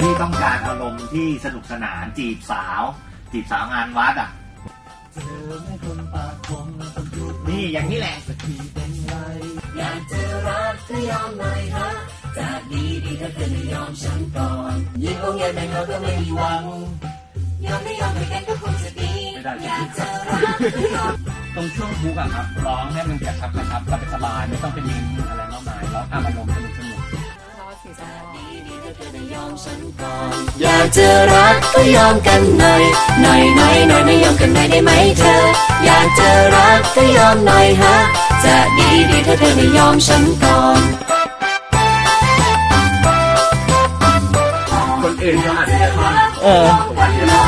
ที่สนุกสนานจีบสาว จีบสาวงานวัดอะเธอไม่คนปากคมต้องหยุดนี่อย่างนี้แหละสักทีเป็นไรอยากจะรักก็ยอมหน่อยฮะจากดีดีถ้าเธอไม่ยอมฉันก่อนยิ่งคงยังไม่เราก็ไม่มีหวังยอมไม่ยอมให้กันก็คงจะดีอยากจะรักก็ยอมตรงช่วงฮุกอะครับร้องให้มันกระชับกระชับสบายๆไม่ต้องเป็นลิ้นอะไรมากมายร้องตามอารมณ์สนุกสนุก อยากจะรักก็ยอมกันหน่อย หน่อยหน่อยหน่อยไม่ยอมกันหน่อยได้ไหมเธอ อยากจะรักก็ยอมหน่อยฮะ จะดีดีถ้าเธอไม่ยอมฉันก่อนคนอื่นเขาอาจจะเออ